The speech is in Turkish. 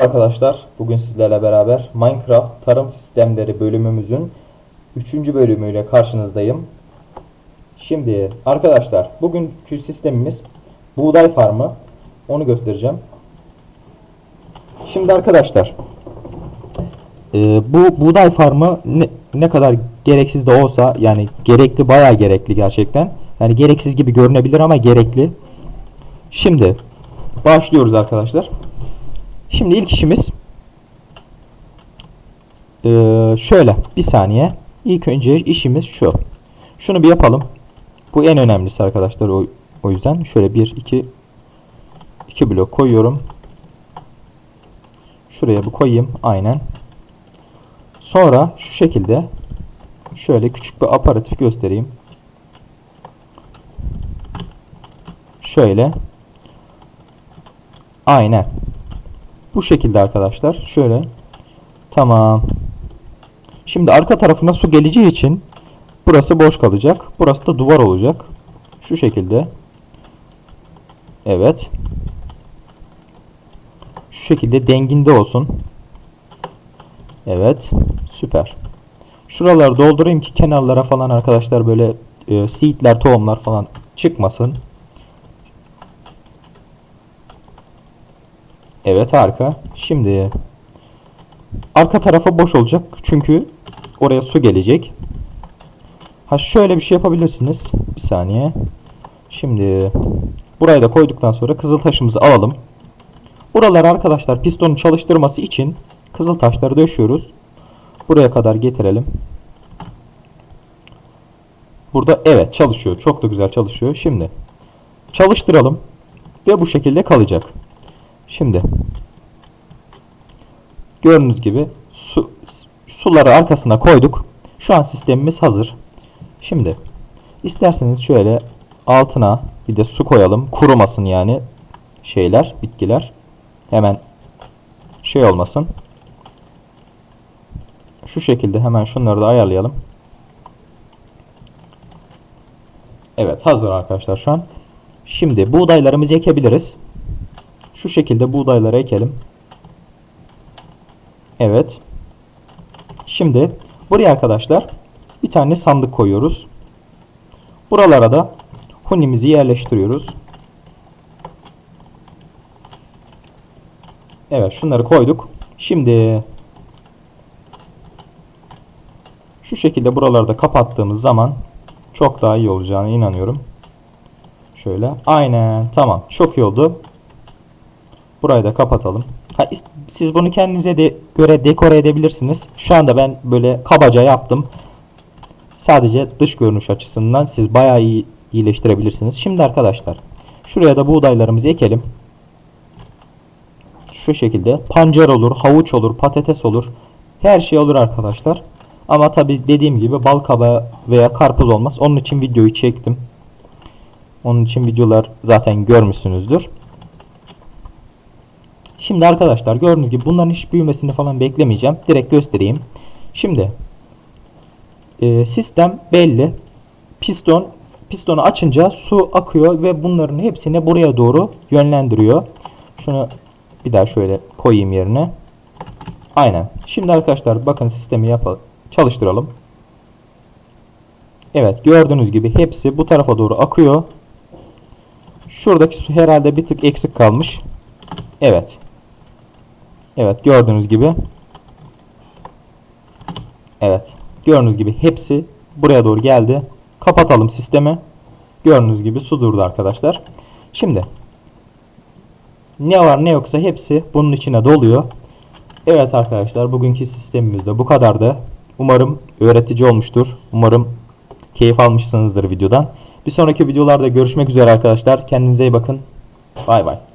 Arkadaşlar bugün sizlerle beraber Minecraft tarım sistemleri bölümümüzün 3. bölümüyle karşınızdayım. Şimdi arkadaşlar bugünkü sistemimiz buğday farmı. Onu göstereceğim. Şimdi arkadaşlar e, bu buğday farmı ne, ne kadar gereksiz de olsa yani gerekli bayağı gerekli gerçekten. Yani gereksiz gibi görünebilir ama gerekli. Şimdi başlıyoruz arkadaşlar. Şimdi ilk işimiz eee, şöyle bir saniye. İlk önce işimiz şu. Şunu bir yapalım. Bu en önemlisi arkadaşlar o, o yüzden şöyle bir iki iki blok koyuyorum. Şuraya bu koyayım aynen. Sonra şu şekilde şöyle küçük bir aparatif göstereyim. Şöyle. Aynen. Bu şekilde arkadaşlar. Şöyle. Tamam. Şimdi arka tarafına su geleceği için burası boş kalacak. Burası da duvar olacak. Şu şekilde. Evet. Şu şekilde denginde olsun. Evet. Süper. Şuraları doldurayım ki kenarlara falan arkadaşlar böyle e, seedler, tohumlar falan çıkmasın. Evet harika. Şimdi arka tarafa boş olacak çünkü oraya su gelecek. Ha şöyle bir şey yapabilirsiniz. Bir saniye. Şimdi burayı da koyduktan sonra kızıl taşımızı alalım. Buralar arkadaşlar pistonu çalıştırması için kızıl taşları döşüyoruz. Buraya kadar getirelim. Burada evet çalışıyor. Çok da güzel çalışıyor. Şimdi çalıştıralım ve bu şekilde kalacak. Şimdi gördüğünüz gibi su, suları arkasına koyduk. Şu an sistemimiz hazır. Şimdi isterseniz şöyle altına bir de su koyalım. Kurumasın yani şeyler, bitkiler. Hemen şey olmasın. Şu şekilde hemen şunları da ayarlayalım. Evet hazır arkadaşlar şu an. Şimdi buğdaylarımızı ekebiliriz. Şu şekilde buğdayları ekelim. Evet. Şimdi buraya arkadaşlar bir tane sandık koyuyoruz. Buralara da hunimizi yerleştiriyoruz. Evet şunları koyduk. Şimdi şu şekilde buraları da kapattığımız zaman çok daha iyi olacağına inanıyorum. Şöyle. Aynen. Tamam. Çok iyi oldu. Burayı da kapatalım. Ha, siz bunu kendinize de göre dekore edebilirsiniz. Şu anda ben böyle kabaca yaptım. Sadece dış görünüş açısından siz bayağı iyi iyileştirebilirsiniz. Şimdi arkadaşlar şuraya da buğdaylarımızı ekelim. Şu şekilde pancar olur, havuç olur, patates olur. Her şey olur arkadaşlar. Ama tabi dediğim gibi bal kabağı veya karpuz olmaz. Onun için videoyu çektim. Onun için videolar zaten görmüşsünüzdür. Şimdi arkadaşlar gördüğünüz gibi bunların hiç büyümesini falan beklemeyeceğim. Direkt göstereyim. Şimdi e, sistem belli. Piston pistonu açınca su akıyor ve bunların hepsini buraya doğru yönlendiriyor. Şunu bir daha şöyle koyayım yerine. Aynen. Şimdi arkadaşlar bakın sistemi yapalım. Çalıştıralım. Evet gördüğünüz gibi hepsi bu tarafa doğru akıyor. Şuradaki su herhalde bir tık eksik kalmış. Evet. Evet gördüğünüz gibi. Evet. Gördüğünüz gibi hepsi buraya doğru geldi. Kapatalım sistemi. Gördüğünüz gibi su durdu arkadaşlar. Şimdi ne var ne yoksa hepsi bunun içine doluyor. Evet arkadaşlar bugünkü sistemimiz de bu kadardı. Umarım öğretici olmuştur. Umarım keyif almışsınızdır videodan. Bir sonraki videolarda görüşmek üzere arkadaşlar. Kendinize iyi bakın. Bay bay.